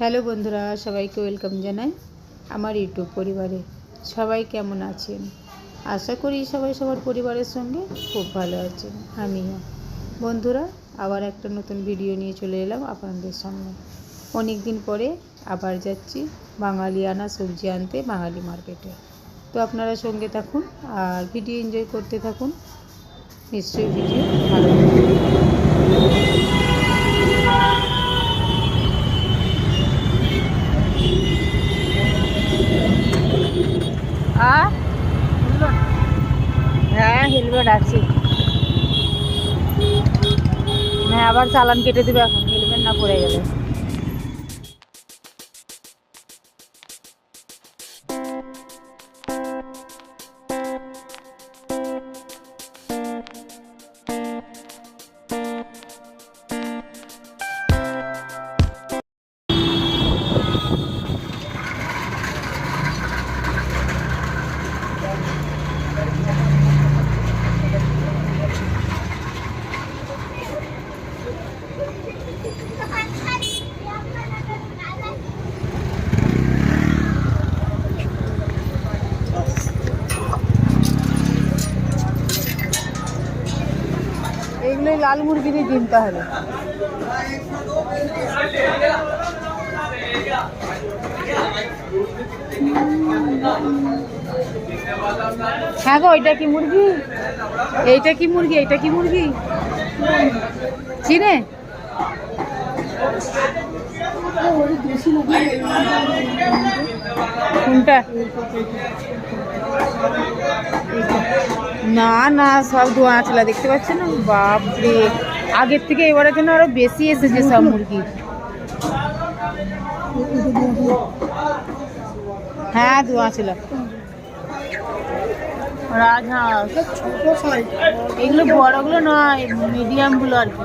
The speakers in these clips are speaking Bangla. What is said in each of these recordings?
হ্যালো বন্ধুরা, সবাইকে ওয়েলকাম জানাই আমার ইউটিউব পরিবারে। সবাই কেমন আছেন? আশা করি সবাই সবার পরিবারের সঙ্গে খুব ভালো আছেন। আমিও বন্ধুরা, আবার একটা নতুন ভিডিও নিয়ে চলে এলাম আপনাদের সামনে। অনেক দিন পরে আবার যাচ্ছি বাঙালি আনা সবজি আনতে বাঙালি মার্কেটে তো আপনারা সঙ্গে থাকুন আর ভিডিও এনজয় করতে থাকুন। নিশ্চয়ই ভিডিও ভালো লাগবে। আর হ্যাঁ হেলমেট আছে হ্যাঁ আবার চালান কেটে দেবে এখন হেলমেট না পড়ে গেলে। এইগুলোই লাল মুরগি দিয়ে ডিম তাহলে। হ্যাঁ গো ওইটা কি মুরগি? এইটা কি মুরগি? এইটা কি মুরগি? চিনে? কোনটা? না না সব ধোঁয়া ছিল দেখতে পাচ্ছেন? না বাপরে। আগের থেকে এবারের জন্য আরও বেশি এসেছে সব মুরগি। হ্যাঁ ধোঁয়া ছিল রাজহাঁস। এগুলো বড়গুলো নয় মিডিয়ামগুলো আর কি।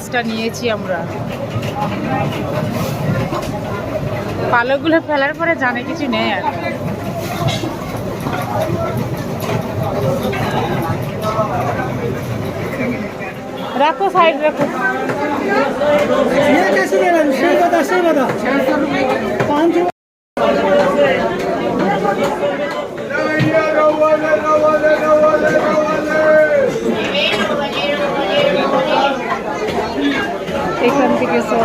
হাঁসটা নিয়েছি আমরা। পালকগুলো ফেলার পরে জানে কিছু নেই আর। রাখো সাইড রাখো। এখান থেকে সব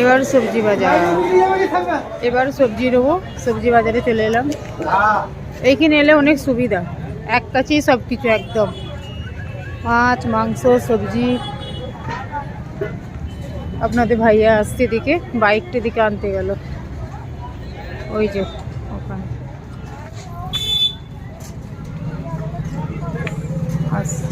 এবার সবজি বাজার। এবার সবজি নেব সবজি বাজারে চলে এলাম। এইখানে এলে অনেক সুবিধা। এক কাছেই সব কিছু একদম। মাছ মাংস সবজি। আপনাদের ভাইয়া আসছে দিকে বাইকটা দিকে আনতে গেল। ওই যে ওখানে। আসছে।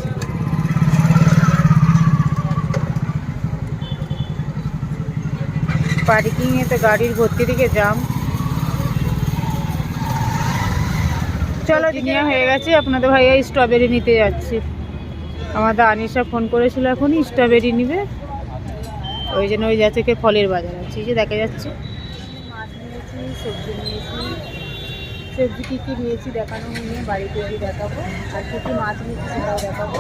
পার্কিংয়ে তো গাড়ির ভর্তি দিকে জাম চলো নেওয়া হয়ে গেছে আপনাদের ভাইয়া স্ট্রবেরি নিতে যাচ্ছে। আমাদের আনিশা ফোন করেছিল এখনই স্ট্রবেরি নিবে। ওই জন্য ওই যা থেকে ফলের বাজার আছে। যে দেখা যাচ্ছে। মাছ নিয়েছি, সবজি নিয়েছি, সবজি কী কী নিয়েছি দেখানো নিয়ে বাড়িতে গিয়ে দেখাবো। আর কী কী মাছ নিয়েছি সেটাও দেখাবো।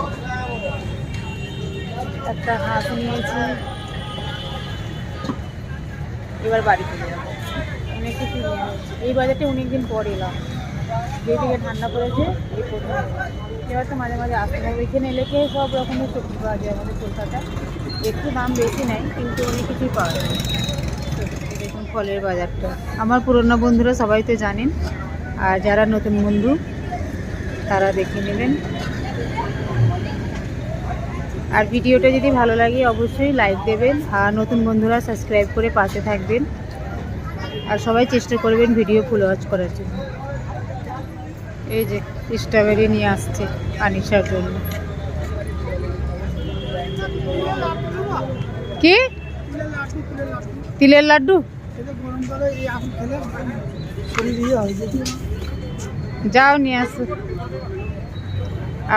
একটা হাঁস নিয়েছি। এবার বাড়িতে যাব অনেক কিছু নিয়ে এই বাজারটা অনেক দিন পর এলাম। যেদিকে ঠান্ডা পড়েছে, এই প্রথম এবার তো মাঝে মাঝে আসতে হবে এখানে এলে কি সব রকমের সবজি পাওয়া যায় আমাদের কলকাতায়? একটু দাম বেশি নেয়, কিন্তু অনেক কিছুই পাওয়া যায়। দেখুন ফলের বাজারটা। আমার পুরনো বন্ধুরা সবাই তো জানেন, আর যারা নতুন বন্ধু, তারা দেখে নেবেন। আর ভিডিওটা যদি ভালো লাগে, অবশ্যই লাইক দেবেন, আর নতুন বন্ধুরা সাবস্ক্রাইব করে পাশে থাকবেন। আর সবাই চেষ্টা করবেন ভিডিও ফুল ওয়াচ করার জন্য। এই যে স্ট্রবেরি নিয়ে আসছে আনিশার জন্য। কি? তিলের লাড্ডু? যাও নিয়ে আসো।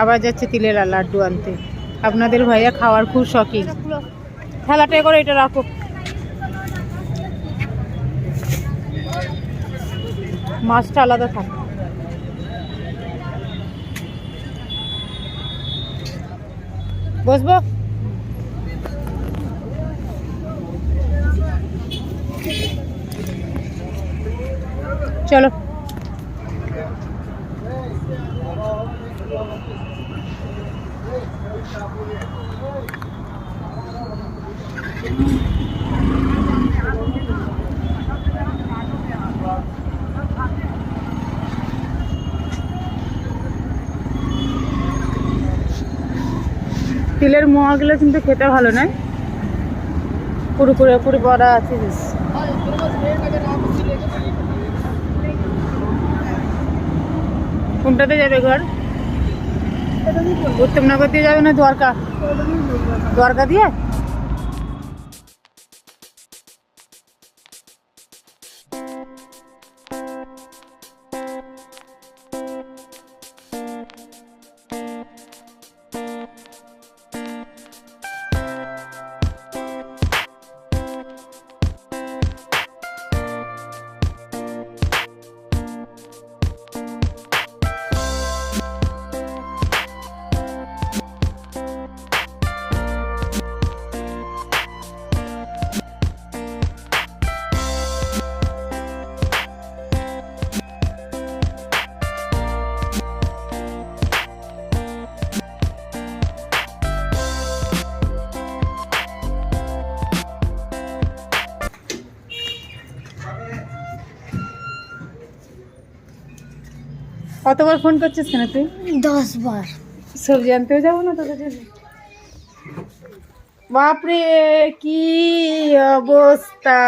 আবার যাচ্ছে তিলের লাড্ডু আনতে। আপনাদের ভাইয়া খাওয়ার খুব শখিন থালাটা করে এটা রাখো। মাছটা আলাদা থাক। বসবো চলো তিলের মোয়াগুলো কিন্তু খেতে ভালো নয়। কুরকুরে, পুরো বড়া আছে কোনটাতে যাবে ঘর? উত্তমনগর দিয়ে যাবে না দ্বারকা দ্বারকা দিয়ে? কতবার ফোন করছিস কেন তুই? দশ বার সবজি আনতেও যাব না তোদের জন্য বাপরে কি অবস্থা?